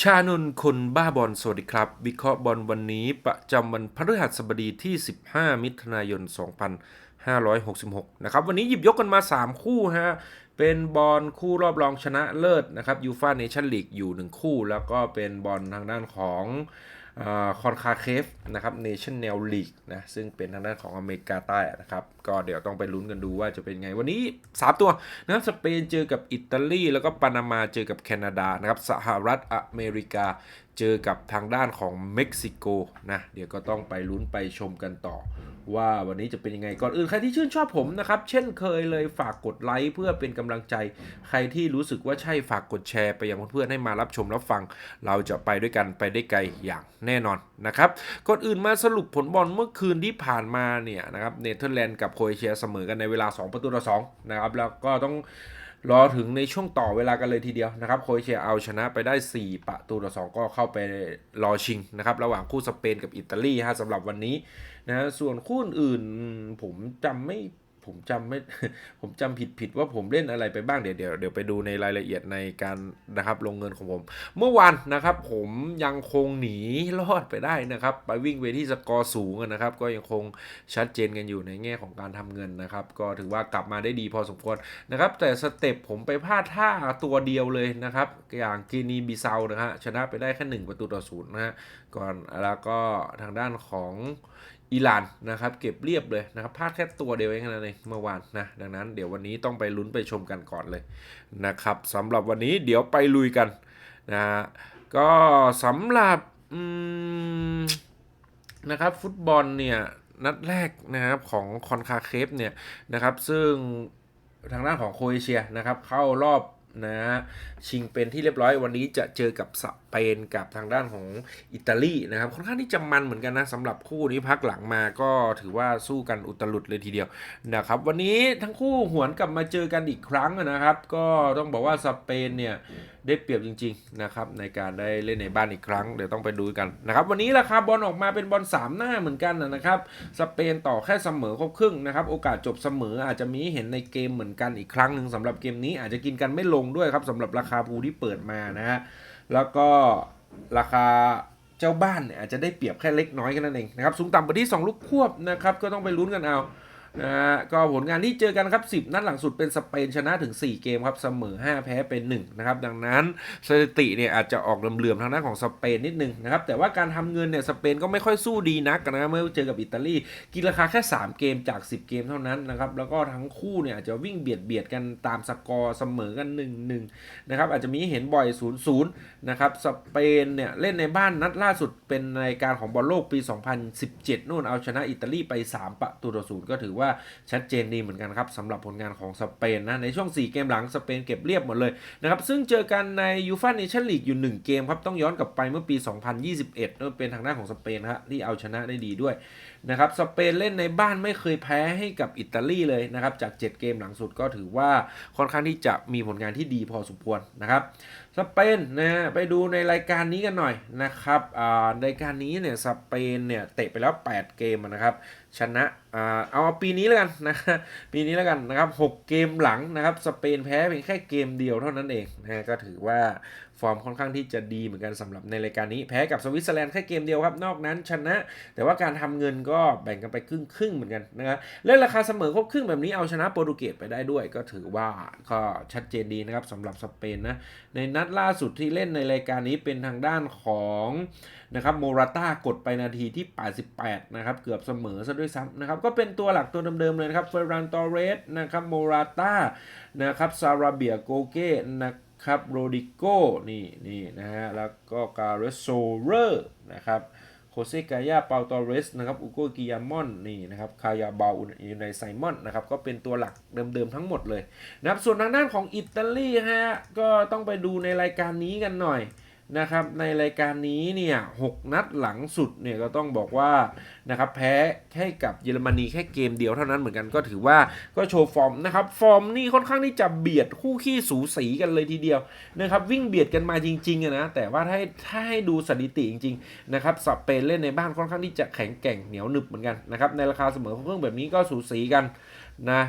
ชานนคนบ้าบอลสวัสดีครับ วิเคราะห์บอลวันนี้ประจำวันพฤหัสบดีที่ 15 มิถุนายน 2566 นะครับ วันนี้หยิบยกกันมา 3 คู่ฮะ เป็นบอลคู่รอบรองชนะเลิศนะครับยูฟาเนชั่นลีกอยู่ 1 คู่ แล้วก็เป็นบอลทางด้านของ คอนคาเคฟนะครับเนชั่นแนลลีกนะซึ่งเป็นทางด้านของอเมริกาใต้นะครับก็เดี๋ยวต้องไปลุ้นกันดูว่าจะเป็นไง วันนี้ 3 ตัวนะครับสเปนเจอกับอิตาลี แล้วก็ปานามาเจอกับแคนาดานะครับสหรัฐอเมริกาเจอกับทางด้านของเม็กซิโกนะเดี๋ยวก็ต้องไปลุ้นไปชมกันต่อ ว่าวันนี้จะเป็นยังไงก่อนอื่นใครที่ชื่นชอบผมนะครับ เช่นเคยเลยฝากกดไลค์เพื่อเป็นกำลังใจ ใครที่รู้สึกว่าใช่ฝากกดแชร์ไปยังเพื่อนๆให้มารับชมรับฟัง เราจะไปด้วยกันไปได้ไกลอย่างแน่นอนนะครับก่อนอื่นมาสรุปผลบอลเมื่อคืนที่ผ่านมาเนี่ยนะครับเนเธอร์แลนด์กับโครเอเชียเสมอกันในเวลา 2 ประตูต่อ2นะครับแล้วก็ต้องรอถึงในช่วงต่อเวลากันเลยทีเดียวนะครับโครเอเชียเอาชนะไปได้ 4 ประตูต่อ2ก็เข้าไปรอชิงนะครับระหว่างคู่สเปนกับอิตาลีฮะสำหรับวันนี้ นะส่วนคู่อื่นผมจำไม่ผมจำไม่ผมจำผิดผิดว่าผมเล่นอะไรไปบ้างเดี๋ยวเดี๋ยวเดี๋ยวไปดูในรายละเอียดในการนะครับลงเงินของผม เมื่อวานนะครับผมยังคงหนีรอดไปได้นะครับ ไปวิ่งไปที่สกอร์สูงนะครับ ก็ยังคงชัดเจนกันอยู่ในแง่ของการทำเงินนะครับ ก็ถือว่ากลับมาได้ดีพอสมควรนะครับ แต่สเต็ปผมไปพลาดท่าตัวเดียวเลยนะครับ อย่างกินีบิเซานะฮะชนะไปได้แค่หนึ่งประตูต่อศูนย์นะฮะก่อนแล้วก็ทางด้านของ อิหร่านนะครับเก็บเรียบเลยนะครับพลาดแค่ตัวเดียวเองนั่นเมื่อวานนะดังนั้นเดี๋ยววันนี้ต้องไปลุ้นไปชมกันก่อนเลยนะครับสำหรับวันนี้เดี๋ยวไปลุยกันนะฮะก็สำหรับนะครับฟุตบอลเนี่ยนัดแรกนะครับของคอนคาเคฟเนี่ยนะครับซึ่งทางด้านของโครเอเชียนะครับเข้ารอบนะชิงเป็นที่เรียบร้อยวันนี้จะเจอกับส ปนกับทางด้านของอิตาลีนะครับค่อนข้างที่จะมันเหมือนกันนะสำหรับคู่นี้พักหลังมาก็ถือว่าสู้กันอุตลุดเลยทีเดียวนะครับ วันนี้ทั้งคู่หวนกลับมาเจอกันอีกครั้งนะครับ ก็ต้องบอกว่าสเปนเนี่ยได้เปรียบจริงๆนะครับในการได้เล่นในบ้านอีกครั้งเดี๋ยวต้องไปดูกันนะครับวันนี้ราคาบอลออกมาเป็นบอล3 หน้าเหมือนกันนะครับสเปนต่อแค่เสมอครบครึ่งนะครับโอกาสจบเสมออาจจะมีเห็นในเกมเหมือนกันอีกครั้งหนึ่งสำหรับเกมนี้อาจจะกินกันไม่ลงด้วยครับสำหรับราคาภูที่เปิดมานะฮะ แล้วก็ราคาเจ้าบ้านเนี่ยอาจจะได้เปรียบแค่เล็กน้อยแค่นั้นเองนะครับ สูงต่ำไปที่2ลูกควบนะครับ ก็ต้องไปลุ้นกันเอา นะฮะก็ผลงานที่เจอกันครับ 10 นัดหลังสุดเป็นสเปนชนะถึง 4 เกมครับ เสมอ 5 แพ้เป็น 1 นะครับ ดังนั้นสถิติเนี่ยอาจจะออกเหลื่อมๆทางด้านของสเปนนิดนึงนะครับ แต่ว่าการทำเงินเนี่ยสเปนก็ไม่ค่อยสู้ดีนักนะเมื่อเจอกับอิตาลีกินราคาแค่ 3 เกมจาก 10 เกมเท่านั้นนะครับ แล้วก็ทั้งคู่เนี่ยอาจจะวิ่งเบียดเบียดกันตามสกอร์เสมอกัน 1-1 นะครับ อาจจะมีเห็นบ่อย 0-0 นะครับ สเปนเนี่ยเล่นในบ้านนัดล่าสุดเป็นรายการของบอลโลกปี 2017 นู่นเอาชนะอิตาลีไป 3 ประตูต่อศูนย์ก็ถือว่าชัดเจนดีเหมือนกันครับสำหรับผลงานของสเปนนะในช่วง 4 เกมหลังสเปนเก็บเรียบหมดเลยนะครับซึ่งเจอกันในยูฟ่าเนชั่นลีกอยู่ 1 เกมครับต้องย้อนกลับไปเมื่อปี 2021นั่นเป็นทางหน้าของสเปนนะฮะที่เอาชนะได้ดีด้วย นะครับสเปนเล่นในบ้านไม่เคยแพ้ให้กับอิตาลีเลยนะครับจาก 7 เกมหลังสุดก็ถือว่าค่อนข้างที่จะมีผลงานที่ดีพอสมควรนะครับสเปนนะไปดูในรายการนี้กันหน่อยนะครับอ่ารายการนี้เนี่ยสเปนเนี่ยเตะไปแล้ว 8 เกมนะครับชนะอ่าเอาปีนี้แล้วกันนะปีนี้แล้วกันนะครับ 6 เกมหลังนะครับสเปนแพ้เพียงแค่เกมเดียวเท่านั้นเองนะก็ถือว่า ร์มค่อนข้างที่จะดีเหมือนกันสำหรับในรายการนี้ แพ้กับสวิตเซอร์แลนด์แค่เกมเดียวครับ นอกนั้นชนะ แต่ว่าการทำเงินก็แบ่งกันไปครึ่งครึ่งเหมือนกันนะครับเล่นราคาเสมอครบครึ่งแบบนี้เอาชนะโปรตุเกสไปได้ด้วย ก็ถือว่าก็ชัดเจนดีนะครับสำหรับสเปนนะในนัดล่าสุดที่เล่นในรายการนี้เป็นทางด้านของนะครับโมราต้ากดไปนาทีที่ 88 นะครับ เกือบเสมอซะด้วยซ้ำนะครับ ก็เป็นตัวหลักตัวเดิมๆเลยนะครับเฟรานตอเรสนะครับโมราต้านะครับซาราเบียโกเก้นะครับ ครับโรดิโก้นี่นี่นะฮะ แล้วก็การเรโซเรอร์นะครับโคเซกายาเปาตอเรสนะครับอุโกกิยามอนนี่นะครับคายาบาอูในไซมอนนะครับก็เป็นตัวหลักเดิมๆทั้งหมดเลยนะครับส่วนทางด้านของอิตาลีฮะก็ต้องไปดูในรายการนี้กันหน่อย นะครับในรายการนี้เนี่ยหกนัดหลังสุดเนี่ยก็ต้องบอกว่านะครับแพ้แค่กับเยอรมนีแค่เกมเดียวเท่านั้นเหมือนกันก็ถือว่าก็โชว์ฟอร์มนะครับฟอร์มนี่ค่อนข้างที่จะเบียดคู่ขี้สูสีกันเลยทีเดียวนะครับวิ่งเบียดกันมาจริงๆอะนะแต่ว่าถ้าให้ถ้าให้ดูสถิติจริงๆนะครับสเปนเล่นในบ้านค่อนข้างที่จะแข็งแกร่งเหนียวหนึบเหมือนกันนะครับในราคาเสมอของเครื่องแบบนี้ก็สูสีกันนะ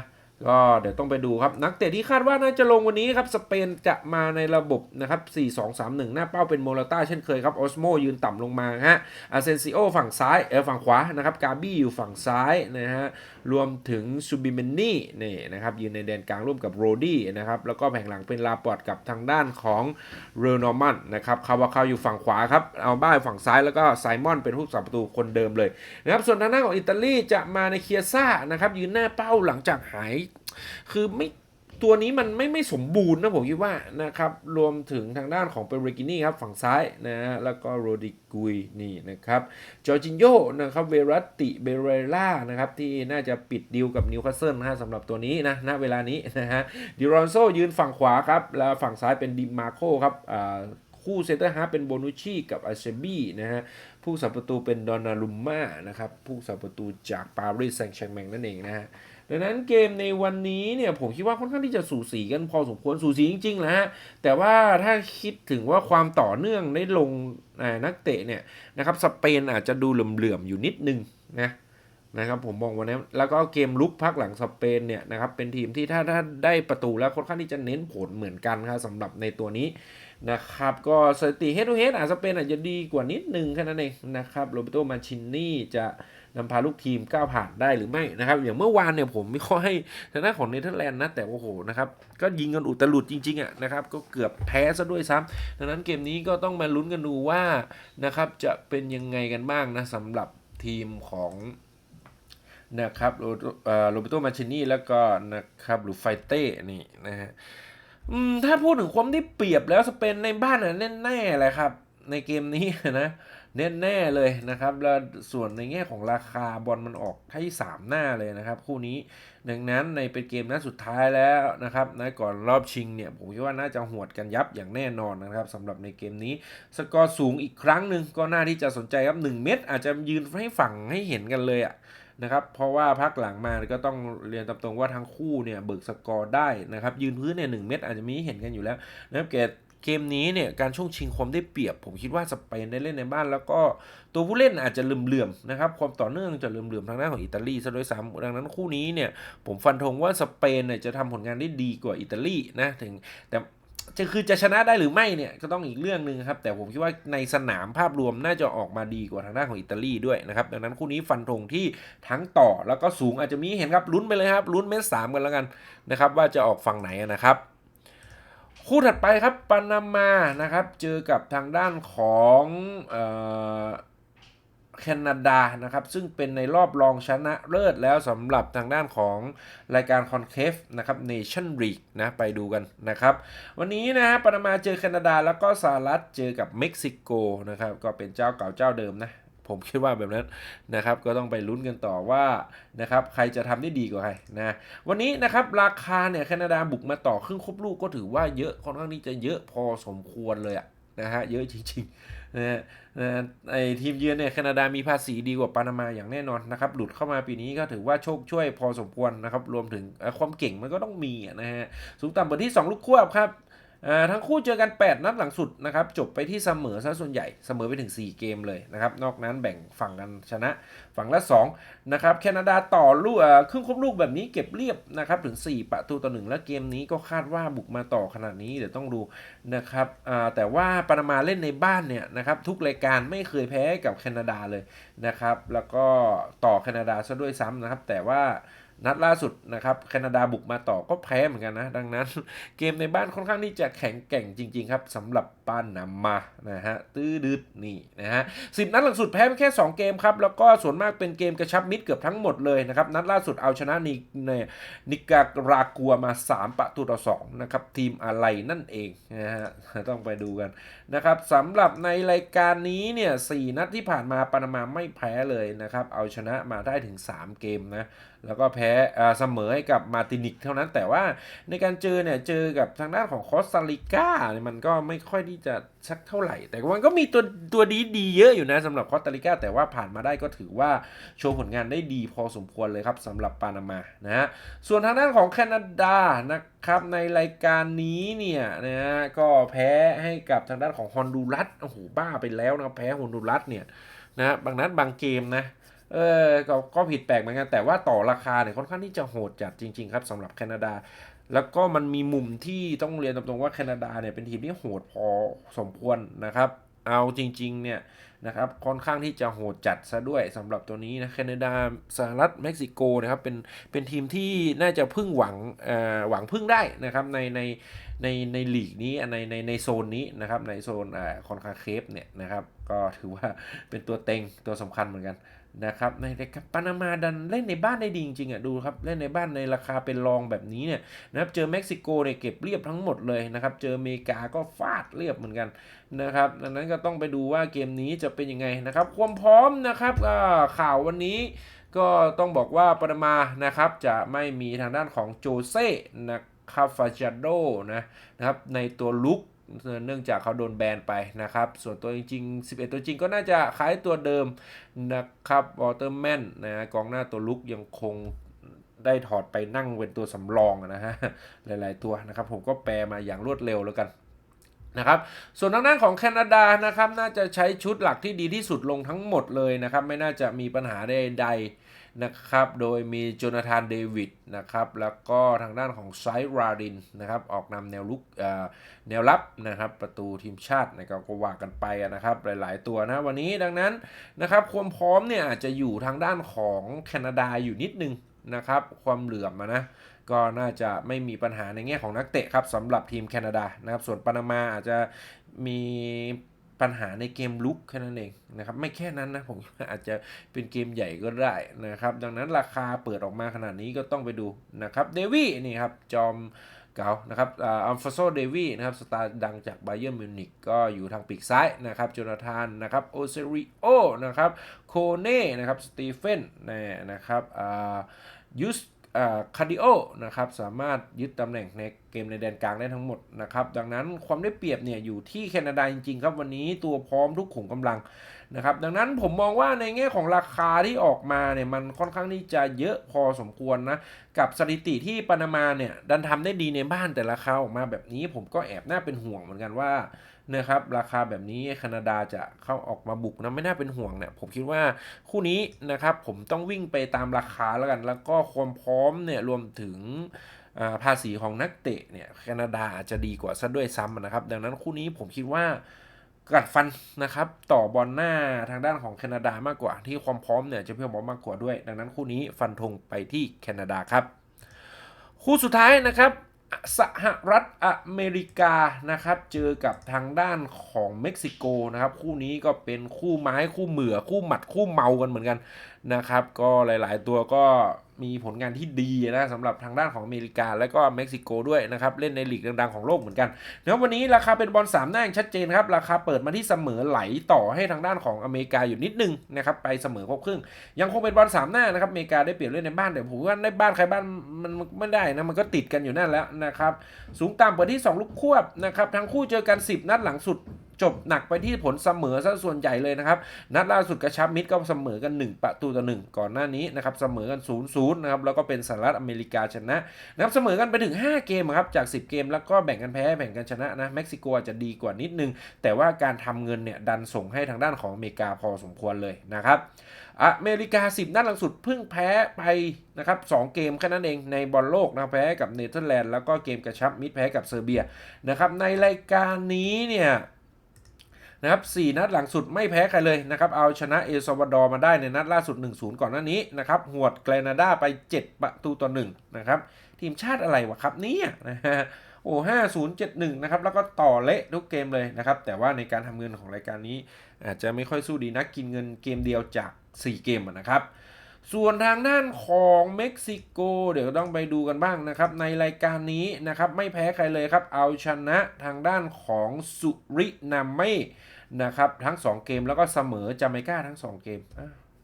ก็เดี๋ยวต้องไปดูครับ นักเตะที่คาดว่าน่าจะลงวันนี้ครับ สเปนจะมาในระบบนะครับ 4-2-3-1 หน้าเป้าเป็นโมราต้าเช่นเคยครับ ออสโมยืนต่ำลงมาฮะอาเซนซิโอฝั่งซ้ายเออฝั่งขวานะครับ กาบี้อยู่ฝั่งซ้ายนะฮะ รวมถึงซูบิเมนนี่นี่นะครับ ยืนในแดนกลางร่วมกับโรดี้นะครับ แล้วก็แผงหลังเป็นลาปอดกับทางด้านของเรโนมันนะครับคาวาคาวอยู่ฝั่งขวาครับเอาบ้าฝั่งซ้ายแล้วก็ไซมอนเป็นผู้สาประตูคนเดิมเลยนะครับส่วนทางด้านของอิตาลีจะมาในเคียซ่านะครับยืนหน้าเป้าหลังจากหาย คือไม่ตัวนี้มันไม่ไม่สมบูรณ์นะผมคิดว่านะครับ รวมถึงทางด้านของเปเรกินี่ครับฝั่งซ้ายนะฮะแล้วก็โรดิกุยนี่นะครับจอร์จินโยนะครับเวรัตติเบเรล่านะครับที่น่าจะปิดดีลกับนิวคาสเซิลนะฮะสำหรับตัวนี้นะณเวลานี้นะฮะดิรอนโซยืนฝั่งขวาครับ แล้วฝั่งซ้ายเป็นดิมาโคครับอ่าคู่เซนเตอร์ฮาร์เป็นโบนุชีกับอาเชบี้นะฮะผู้สับประตูเป็นดอนนารุมม่านะครับผู้สับประตูจากปารีสแซงต์แชร์แมงนั่นเองนะฮะ ดังนั้นเกมในวันนี้เนี่ยผมคิดว่าค่อนข้างที่จะสูสีกันพอสมควรสูสีจริงๆแหละฮะแต่ว่าถ้าคิดถึงว่าความต่อเนื่องได้ลงนักเตะเนี่ยนะครับสเปนอาจจะดูเหลื่อมๆอยู่นิดนึงนะนะครับผมมองวันนี้แล้วก็เกมลุกพักหลังสเปนเนี่ยนะครับเป็นทีมที่ถ้าถ้าได้ประตูแล้วค่อนข้างที่จะเน้นผลเหมือนกันครับสำหรับในตัวนี้นะครับก็สถิติเฮดทูเฮดอาจจะเป็นอาจจะดีกว่านิดนึงแค่นั้นเองนะครับโรเบโตมาชินนี่จะ นำพาลูกทีมก้าวผ่านได้หรือไม่นะครับ อย่างเมื่อวานเนี่ยผมไม่ค่อยให้ทางด้านของเนเธอร์แลนด์นะ แต่โอ้โหนะครับ ก็ยิงกันอุตลุดจริงๆอะนะครับ ก็เกือบแพ้ซะด้วยซ้ำดังนั้นเกมนี้ก็ต้องมาลุ้นกันดูว่านะครับจะเป็นยังไงกันบ้างนะสำหรับทีมของนะครับโรเอ่อโรเบโตมาชินี่แล้วก็นะครับหรือไฟเต้นี่นะฮะถ้าพูดถึงความได้เปรียบแล้วสเปนในบ้านน่ะแน่ๆเลยครับ ในเกมนี้นะ แน่ๆเลยนะครับแล้วส่วนในแง่ของราคาบอลมันออกที่สามหน้าเลยนะครับ คู่นี้ดังนั้นในเป็นเกมนัดสุดท้ายแล้วนะครับในก่อนรอบชิงเนี่ยผมคิดว่าน่าจะหวดกันยับอย่างแน่นอนนะครับสำหรับในเกมนี้ สกอร์สูงอีกครั้งหนึ่งก็น่าที่จะสนใจครับ 1 เม็ดอาจจะยืนให้ฝั่งให้เห็นกันเลยอะนะครับเพราะว่าพักหลังมาก็ต้องเรียนตามตรงว่าทั้งคู่เนี่ยเบิกสกอร์ได้นะครับยืนพื้นเนี่ยหเม็ดอาจจะมีเห็นกันอยู่แล้วนะครับเกม เกมนี้เนี่ยการช่วงชิงความได้เปรียบ ผมคิดว่าสเปนได้เล่นในบ้าน แล้วก็ตัวผู้เล่นอาจจะเหลื่อมๆนะครับความต่อเนื่องจะเหลื่อมๆทางด้านของอิตาลีซะด้วยซ้ำดังนั้นคู่นี้เนี่ยผมฟันธงว่าสเปนเนี่ยจะทำผลงานได้ดีกว่าอิตาลีนะถึงแต่จะคือจะชนะได้หรือไม่เนี่ยก็ต้องอีกเรื่องหนึ่งครับ แต่ผมคิดว่าในสนามภาพรวมน่าจะออกมาดีกว่าทางด้านของอิตาลีด้วยนะครับดังนั้นคู่นี้ฟันธงที่ทั้งต่อแล้วก็สูงอาจจะมีเห็นครับลุ้นไปเลยครับลุ้นเม็ดสามกันแล้วกันนะครับว่าจะออกฝั่งไหนนะครับ คู่ถัดไปครับปานามานะครับเจอกับทางด้านของแคนาดานะครับซึ่งเป็นในรอบรองชนะเลิศแล้วสำหรับทางด้านของรายการคอนเคฟนะครับเนชั่นลีกนะไปดูกันนะครับ วันนี้นะฮะปานามาเจอแคนาดาแล้วก็สหรัฐเจอกับเม็กซิโกนะครับก็เป็นเจ้าเก่าเจ้าเดิมนะ ผมคิดว่าแบบนั้นนะครับ ก็ต้องไปลุ้นกันต่อว่านะครับใครจะทำได้ดีกว่าใครนะวันนี้นะครับราคาเนี่ยแคนาดาบุกมาต่อครึ่งครบลูกก็ถือว่าเยอะค่อนข้างที่จะเยอะพอสมควรเลยอะนะฮะเยอะจริงๆนะฮะนะไอทีมเยือนเนี่ยแคนาดามีภาษีดีกว่าปานามาอย่างแน่นอนนะครับ หลุดเข้ามาปีนี้ก็ถือว่าโชคช่วยพอสมควรนะครับ รวมถึงความเก่งมันก็ต้องมีนะฮะสูงต่ำเปิดที่ 2 ลูกควบครับ ทั้งคู่เจอกัน 8 นัดหลังสุดนะครับจบไปที่เสมอซะส่วนใหญ่เสมอไปถึง 4 เกมเลยนะครับนอกนั้นแบ่งฝั่งกันชนะฝั่งละ2นะครับแคนาดาต่อลูกครึ่งครบลูกแบบนี้เก็บเรียบนะครับถึง 4 ประตูต่อหนึ่งและเกมนี้ก็คาดว่าบุกมาต่อขนาดนี้เดี๋ยวต้องดูนะครับแต่ว่าปานามาเล่นในบ้านเนี่ยนะครับทุกรายการไม่เคยแพ้กับแคนาดาเลยนะครับแล้วก็ต่อแคนาดาซะด้วยซ้ำนะครับแต่ว่า นัดล่าสุดนะครับแคนาดาบุกมาต่อก็แพ้เหมือนกันนะ ดังนั้น เกมในบ้านค่อนข้างที่จะแข็งแกร่งจริง ๆ ครับสำหรับ ปานามานะฮะตื้อดืดนี่นะฮะสิบนัดหลังสุดแพ้ไปแค่ 2 เกมครับ แล้วก็ส่วนมากเป็นเกมกระชับมิตรเกือบทั้งหมดเลยนะครับนัดล่าสุดเอาชนะนิเนี่ยนิการากัวมา 3 ประตูต่อ2นะครับทีมอะไรนั่นเองนะฮะต้องไปดูกันนะครับสำหรับในรายการนี้เนี่ยสนัดที่ผ่านมาปานามาไม่แพ้เลยนะครับเอาชนะมาได้ถึง 3 เกมนะแล้วก็แพ้เสมอให้กับมาตินิกเท่านั้นแต่ว่าในการเจอเนี่ยเจอกับทางด้านของคอสตาริกาเนี่ยมันก็ไม่ค่อยที่จะสักเท่าไหร่ แต่มันก็มีตัวตัวดีดีๆเยอะอยู่นะสำหรับคอสตาริกาแต่ว่าผ่านมาได้ก็ถือว่าโชว์ผลงานได้ดีพอสมควรเลยครับสำหรับปานามานะฮะส่วนทางด้านของแคนาดานะครับในรายการนี้เนี่ยนะฮะก็แพ้ให้กับทางด้านของฮอนดูรัสโอ้โหบ้าไปแล้วนะแพ้ฮอนดูรัสเนี่ยนะฮะบางนัดบางเกมนะเออกก็ผิดแปลกเหมือนกันแต่ว่าต่อราคาเนี่ยค่อนข้างที่จะโหดจัดจริง ๆ ครับสำหรับแคนาดา แล้วก็มันมีมุมที่ต้องเรียนตรงๆว่าแคนาดาเนี่ยเป็นทีมที่โหดพอสมควรนะครับ เอาจริงๆเนี่ยนะครับค่อนข้างที่จะโหดจัดซะด้วยสำหรับตัวนี้นะแคนาดาสหรัฐเม็กซิโกนะครับเป็นเป็นทีมที่น่าจะพึ่งหวังเอ่อหวังพึ่งได้นะครับในในในในลีกนี้ในในในโซนนี้นะครับในโซนอ่าคอนคาเคฟเนี่ยนะครับก็ถือว่าเป็นตัวเต็งตัวสำคัญเหมือนกัน นะครับในรายกปานามาดันเล่นในบ้านได้ดีจริงๆอะดูครับเล่นในบ้านในราคาเป็นรองแบบนี้เนี่ยนะครับเจอเม็กซิโกเนี่ยเก็บเรียบทั้งหมดเลยนะครับเจออเมริกาก็ฟาดเรียบเหมือนกันนะครับดังนั้นก็ต้องไปดูว่าเกมนี้จะเป็นยังไงนะครับความพร้อมนะครับข่าววันนี้ก็ต้องบอกว่าปานามานะครับจะไม่มีทางด้านของโจเซ่นะครับฟาจาโดนะนะครับในตัวลุก เนื่องจากเขาโดนแบนไปนะครับ ส่วนตัวจริงๆ 11 ตัวจริงก็น่าจะคล้ายตัวเดิมนะครับวอเตอร์แมนนะกองหน้าตัวลุกยังคงได้ถอดไปนั่งเป็นตัวสำรองนะฮะ หลายๆตัวนะครับ ผมก็แปลมาอย่างรวดเร็วแล้วกันนะครับส่วนทางด้านของแคนาดานะครับ น่าจะใช้ชุดหลักที่ดีที่สุดลงทั้งหมดเลยนะครับ ไม่น่าจะมีปัญหาใดๆ นะครับ โดยมีโจนาธานเดวิดนะครับ แล้วก็ทางด้านของไซราดินนะครับ ออกนำแนวลุกแนวรับนะครับ ประตูทีมชาตินะครับก็ว่ากันไปนะครับ หลาย ๆ ตัวนะวันนี้ดังนั้นนะครับ ความพร้อมเนี่ยอาจจะอยู่ทางด้านของแคนาดาอยู่นิดนึงนะครับ ความเหลื่อมนะก็น่าจะไม่มีปัญหาในแง่ของนักเตะครับสำหรับทีมแคนาดานะครับ ส่วนปานามาอาจจะมี ปัญหาในเกมลุกแค่นั้นเองนะครับไม่แค่นั้นนะผมอาจจะเป็นเกมใหญ่ก็ได้นะครับ ดังนั้นราคาเปิดออกมาขนาดนี้ก็ต้องไปดูนะครับเดวี่นี่ครับจอมเก่านะครับอัลฟาโซเดวี่นะครับสตาร์ดังจากไบเยอร์มิวนิกก็อยู่ทางปีกซ้ายนะครับโจนาธานนะครับโอเซริโอนะครับโคเน่นะครับสตีเฟนนะครับยูส คาร์ดิโอนะครับสามารถยึดตำแหน่งในเกมในแดนกลางได้ทั้งหมดนะครับดังนั้นความได้เปรียบเนี่ยอยู่ที่แคนาดาจริงๆครับวันนี้ตัวพร้อมทุกขุมกำลัง นะครับดังนั้นผมมองว่าในแง่ของราคาที่ออกมาเนี่ยมันค่อนข้างที่จะเยอะพอสมควรนะกับสถิติที่ปานามาเนี่ยดันทำได้ดีในบ้านแต่ราคาออกมาแบบนี้ผมก็แอบน่าเป็นห่วงเหมือนกันว่านะครับราคาแบบนี้แคนาดาจะเข้าออกมาบุกนะไม่น่าเป็นห่วงเนี่ยผมคิดว่าคู่นี้นะครับผมต้องวิ่งไปตามราคาแล้วกัน แล้วก็ความพร้อมเนี่ยรวมถึงภาษีของนักเตะเนี่ยแคนาดาอาจจะดีกว่าซะด้วยซ้ำนะครับ ดังนั้นคู่นี้ผมคิดว่า กัดฟันนะครับต่อบอลหน้าทางด้านของแคนาดามากกว่า ที่ความพร้อมเนี่ยจะเพิ่มมากกว่าด้วย ดังนั้นคู่นี้ฟันธงไปที่แคนาดาครับ คู่สุดท้ายนะครับสหรัฐอเมริกานะครับเจอกับทางด้านของเม็กซิโกนะครับคู่นี้ก็เป็นคู่ไม้คู่เหมือคู่หมัดคู่เมากันเหมือนกันนะครับก็หลาย ๆ ตัวก็ มีผลงานที่ดีนะสำหรับทางด้านของอเมริกา และก็เม็กซิโกด้วยนะครับ เล่นในลีกดังๆของโลกเหมือนกันนะครับวันนี้ราคาเป็นบอล3หน้าอย่างชัดเจนครับ ราคาเปิดมาที่เสมอไหลต่อให้ทางด้านของอเมริกาอยู่นิดนึงนะครับไปเสมอครบครึ่ง ยังคงเป็นบอลสามหน้านะครับอเมริกาได้เปรียบเล่นในบ้านแต่ผมว่าในบ้านใครบ้านมันไม่ได้นะมันก็ติดกันอยู่นั่นแล้วนะครับสูงต่ำเปิดที่ 2 ลูกควบนะครับทั้งคู่เจอกัน 10 นัดหลังสุด จบหนักไปที่ผลเสมอซะส่วนใหญ่เลยนะครับ นัดล่าสุดกระชับมิตรก็เสมอกัน 1 ประตูต่อ1ก่อนหน้านี้นะครับเสมอกัน0ูนย์นะครับแล้วก็เป็นสหรัฐอเมริกาชนะนะครับเสมอกันไปถึง 5 เกมครับจาก 10 เกม แล้วก็แบ่งกันแพ้แบ่งกันชนะนะเม็กซิโกอาจจะดีกว่านิดนึง แต่ว่าการทำเงินเนี่ยดันส่งให้ทางด้านของอเมริกาพอสมควรเลยนะครับอเมริกา 10 นัดหลังสุดเพิ่งแพ้ไปนะครับ2เกมแค่นั้นเองในบอลโลกนะแพ้กับเนเธอร์แลนด์แล้วก็เกมกระชับมิตรแพ้กับเซอร์เบียนะครับในรายการนี้เนี่ย นะครับ4นัดหลังสุดไม่แพ้ใครเลยนะครับ เอาชนะเอลซาวาดอร์มาได้ในนัดล่าสุด 1-0 ก่อนหน้านี้นะครับ หวดแกรนาดาไป 7 ประตูต่อ1นะครับ ทีมชาติอะไรวะครับเนี่ยนะฮะโอ้ห้าศูนย์เจ็ดหนึ่งนะครับ แล้วก็ต่อเละทุกเกมเลยนะครับ แต่ว่าในการทำเงินของรายการนี้ อาจจะไม่ค่อยสู้ดีนักกินเงินเกมเดียวจาก 4 เกมนะครับ ส่วนทางด้านของเม็กซิโก เดี๋ยวต้องไปดูกันบ้างนะครับ ในรายการนี้นะครับ ไม่แพ้ใครเลยครับ เอาชนะทางด้านของสุรินาเม่ นะครับทั้ง 2 เกมแล้วก็เสมอจาเมกาทั้ง 2 เกม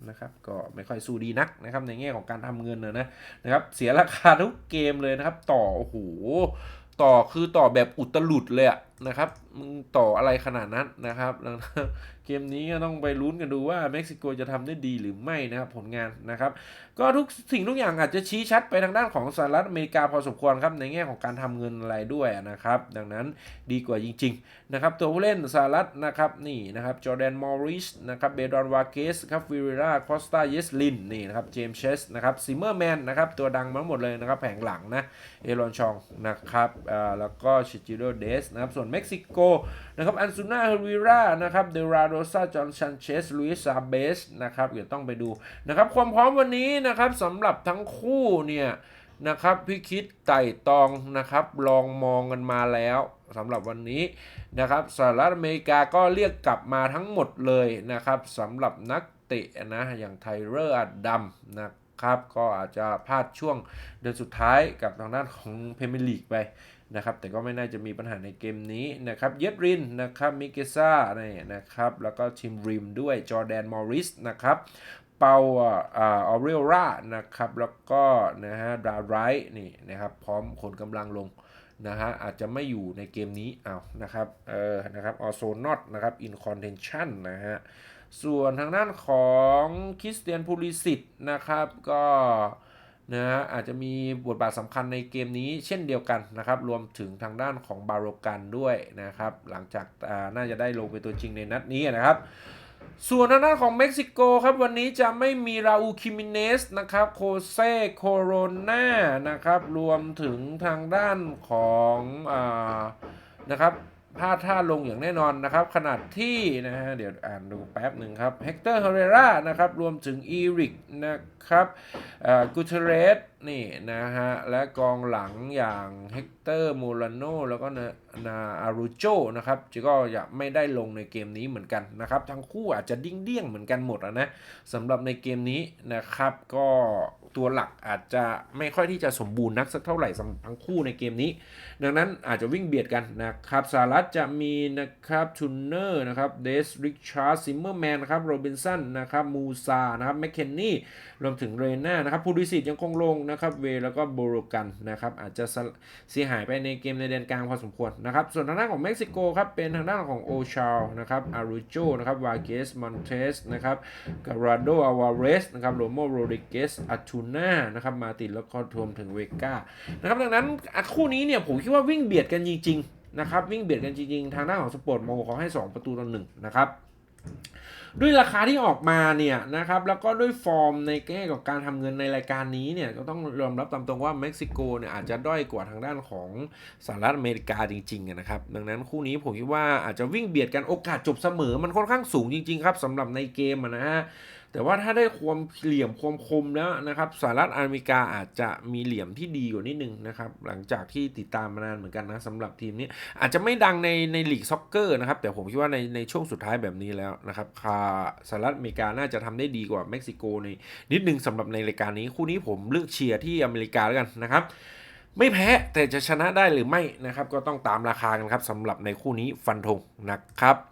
นะครับก็ไม่ค่อยสู้ดีนักนะครับในแง่ของการทำเงินนะนะนะครับเสียราคาทุกเกมเลยนะครับ ต่อโอ้โหต่อคือต่อแบบอุตลุดเลยอะ นะครับ มึงต่ออะไรขนาดนั้นนะครับดังนั้นเกมนี้ก็ต้องไปลุ้นกันดูว่าเม็กซิโกจะทำได้ดีหรือไม่นะครับผลงานนะครับ ก็ทุกสิ่งทุกอย่างอาจจะชี้ชัดไปทางด้านของสหรัฐอเมริกาพอสมควรครับในแง่ของการทำเงินอะไรด้วยนะครับ ดังนั้นดีกว่าจริง ๆ นะครับ ตัวผู้เล่นสหรัฐนะครับนี่นะครับจอแดนมอริสนะครับเบดอนวาเกสครับฟิริราคอสตาเยสลินนี่นะครับเจมส์เชสนะครับซิมเมอร์แมนนะครับตัวดังมาหมดเลยนะครับแผงหลังนะเอรอนชองนะครับแล้วก็ชิจิโรเดสนะครับส่วนเม็กซิโกนะครับอันซูน่าเฮริรานะครับเดราโรซาจอห์นชันเชสลุยส์ซาเบสนะครับเดี๋ยวต้องไปดูนะครับความพร้อมวันนี้นะครับสำหรับทั้งคู่เนี่ยนะครับพี่คิดไต่ตองนะครับลองมองกันมาแล้วสำหรับวันนี้นะครับสหรัฐอเมริกาก็เรียกกลับมาทั้งหมดเลยนะครับสำหรับนักเตะนะอย่างไทเลอร์อัดดัมนะครับก็อาจจะพลาดช่วงเดือนสุดท้ายกับทางด้านของเพเมลีกไป นะครับแต่ก็ไม่น่าจะมีปัญหาในเกมนี้นะครับเยดรินนะครับมิเกซ่าเนี่ยนะครับแล้วก็ทีมริมด้วยจอร์แดนมอริสนะครับเปาออเรลรานะครับแล้วก็นะฮะดาไรนี่นะครับพร้อมขนกำลังลงนะฮะอาจจะไม่อยู่ในเกมนี้เอานะครับเออนะครับออโซนอตนะครับอินคอนเทนชั่นนะฮะส่วนทางด้านของคริสเตียนพูลิสิตนะครับก็ นะฮะอาจจะมีบทบาทสำคัญในเกมนี้เช่นเดียวกันนะครับ รวมถึงทางด้านของบาโรกันด้วยนะครับ หลังจากน่าจะได้ลงเป็นตัวจริงในนัดนี้นะครับ ส่วนทางด้านของเม็กซิโกครับ วันนี้จะไม่มีราอูคิมิเนสนะครับโคเซโคโรนานะครับ รวมถึงทางด้านของอนะครับ พลาดท่าลงอย่างแน่นอนนะครับ ขนาดที่นะฮะเดี๋ยวอ่านดูแป๊บหนึ่งครับเฮกเตอร์เฮเรรานะครับ รวมถึงอีริกนะครับกูเทเรสนี่นะฮะ และกองหลังอย่างเฮกเตอร์โมลาโนแล้วก็นาอารูโจนะครับจะก็จะไม่ได้ลงในเกมนี้เหมือนกันนะครับ ทั้งคู่อาจจะดิ้งเดี้ยงเหมือนกันหมดนะสำหรับในเกมนี้นะครับก็ ตัวหลักอาจจะไม่ค่อยที่จะสมบูรณ์นักสักเท่าไหร่สำหรับทั้งคู่ในเกมนี้ ดังนั้นอาจจะวิ่งเบียดกันนะครับสหรัฐจะมีนะครับทูนเนอร์นะครับเดสริชาร์ดซิมเมอร์แมนนะครับโรบินสันนะครับมูซานะครับแมคเคนนี่รวมถึงเรน่านะครับพูดิสิตยังคงลงนะครับเวแล้วก็โบโรกันนะครับอาจจะเสียหายไปในเกมในแดนกลางพอสมควรนะครับส่วนทางด้านของเม็กซิโกครับเป็นทางด้านของโอชาลนะครับอารูโจนะครับวาเกสมอนเทสนะครับการาโดอาวาเรสนะครับโรโมโรดิเกสอาทูน่านะครับมาตินแล้วก็รวมถึงเวก้านะครับดังนั้นคู่นี้เนี่ยผมคิดว่าวิ่งเบียดกันจริงๆนะครับวิ่งเบียดกันจริงๆ ทางด้าของสปอร์ตโมเขาให้ 2 ประตูต่อหนึ่งนะครับด้วยราคาที่ออกมาเนี่ยนะครับแล้วก็ด้วยฟอร์มในแง่กับการทำเงินในรายการนี้เนี่ยก็ต้องยอมรับตามตรงว่าเม็กซิโกเนี่ยอาจจะด้อยกว่าทางด้านของสหรัฐอเมริกาจริงๆนะครับดังนั้นคู่นี้ผมคิดว่าอาจจะวิ่งเบียดกันโอกาสจบเสมอมันค่อนข้างสูงจริงๆครับสำหรับในเกมนะฮะ แต่ว่าถ้าได้ความเหลี่ยมความคมแล้วนะครับสหรัฐอเมริกาอาจจะมีเหลี่ยมที่ดีกว่านิดนึงนะครับ หลังจากที่ติดตามมานานเหมือนกันนะสำหรับทีมนี้ อาจจะไม่ดังในในลีกซ็อกเกอร์นะครับ แต่ผมคิดว่าในในช่วงสุดท้ายแบบนี้แล้วนะครับคาสหรัฐอเมริกาน่าจะทำได้ดีกว่าเม็กซิโกในนิดนึงสำหรับในรายการนี้คู่นี้ผมเลือกเชียร์ที่อเมริกาแล้วกันนะครับไม่แพ้แต่จะชนะได้หรือไม่นะครับ ก็ต้องตามราคากันครับสำหรับในคู่นี้ฟันธงนะครับ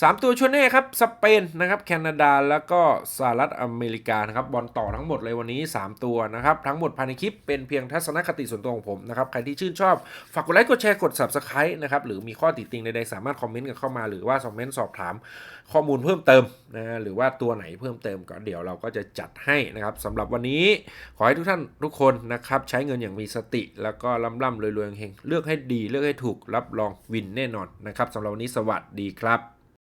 สามตัวชวนแน่ครับ สเปนนะครับแคนาดาแล้วก็สหรัฐอเมริกานะครับบอลต่อทั้งหมดเลยวันนี้ 3 ตัวนะครับ ทั้งหมดภายในคลิปเป็นเพียงทัศนคติส่วนตัวของผมนะครับ ใครที่ชื่นชอบ ฝากกดไลค์กดแชร์กด subscribe นะครับ หรือมีข้อติติงใดๆ สามารถคอมเมนต์กันเข้ามาหรือว่าคอมเมนต์สอบถาม ข้อมูลเพิ่มเติมนะหรือว่าตัวไหนเพิ่มเติมก็เดี๋ยวเราก็จะจัดให้นะครับสำหรับวันนี้ขอให้ทุกท่านทุกคนนะครับใช้เงินอย่างมีสติ แล้วก็ล่ำล่ำรวยๆเฮงเลือกให้ดีเลือกให้ถูกรับรองวินแน่นอนนะครับสำหรับวันนี้สวัสดีครับ